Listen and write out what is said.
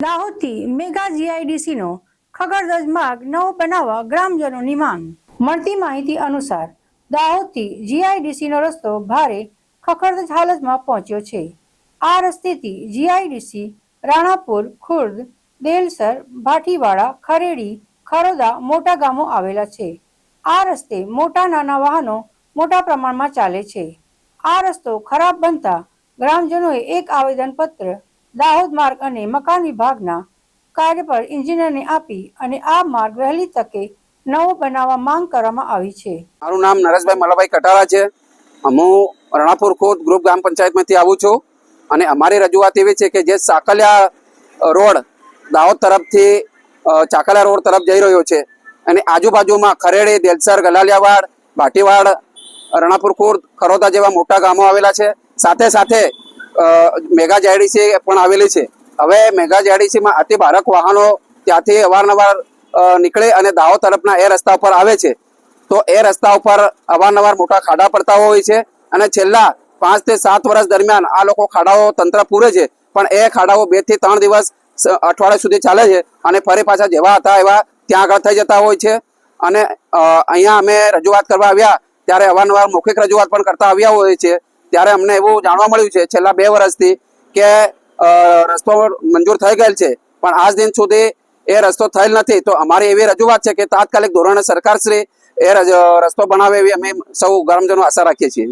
દાહોદથી mega જીઆઈડીસીનો ખગડધજ માર્ગ નવો બનાવવા ગ્રામજનોની માંગ. મળતી માહિતી અનુસાર દાહોદથી જીઆઈડીસીનો રસ્તો ભારે ખખડધજ હાલતમાં પહોંચ્યો છે. આ રસ્તેથી જીઆઈડીસી, રાણાપુર, ખુર્દ, દેલસર, ભાટીવાડા, ખરેડી, ખરોદા મોટા ગામો આવેલા છે. આ રસ્તે મોટા નાના વાહનો મોટા પ્રમાણમાં ચાલે છે. આ રસ્તો ખરાબ બનતા ગ્રામજનોએ એક આવેદનપત્ર દાહોદ માર્ગ અને મકાન વિભાગના કાર્ય પર એન્જિનિયરને આપી અને આ માર્ગ વહેલી તકે નવો બનાવવા માંગ કરવામાં આવી છે. મારું નામ નરેશભાઈ મલાભાઈ કટારા છે. હું રણાપુર ખોટ ગ્રુપ ગ્રામ પંચાયતમાંથી આવું છું. અને અમારી રજૂઆત એવી છે કે જે સાકલિયા રોડ દાહોદ તરફથી ચાકલિયા રોડ તરફ જઈ રહ્યો છે. અને આજુબાજુમાં ખરેડી, દેલસર, ગલાલિયાવાડ, ભાટીવાડ, રણાપુર ખુર્દ ખરોદા જેવા મોટા ગામો આવેલા છે. સાથે સાથે મેગા જેડીસી પણ આવેલી છે. હવે મેગા જેડીસીમાં અતિ ભારક વાહનો ત્યાંથી અવારનવાર નીકળે અને દાહોદ તરફના એ રસ્તા ઉપર આવે છે. તો એ રસ્તા ઉપર અવારનવાર મોટા ખાડા પડતા હોય છે અને છેલ્લા પાંચથી સાત વર્ષ દરમિયાન આ લોકો ખાડાઓ તંત્ર પૂરે છે. પણ એ ખાડાઓ બેથી ત્રણ દિવસ અઠવાડિયા સુધી ચાલે છે અને ફરી પાછા જેવા હતા એવા ત્યાં આગળ થઈ જતા હોય છે. અને અહીંયા અમે રજૂઆત કરવા આવ્યા ત્યારે અવારનવાર મૌખિક રજૂઆત પણ કરતા આવ્યા હોય છે. ત્યારે અમને એવું જાણવા મળ્યું છે છેલ્લા બે વર્ષથી કે રસ્તો મંજૂર થઈ ગયેલ છે. પણ આજ દિન સુધી એ રસ્તો થયેલ નથી. તો અમારી એવી રજૂઆત છે કે તાત્કાલિક ધોરણે સરકારશ્રી એ રસ્તો બનાવે એવી અમે સૌ ગ્રામજનો આશા રાખીએ છીએ.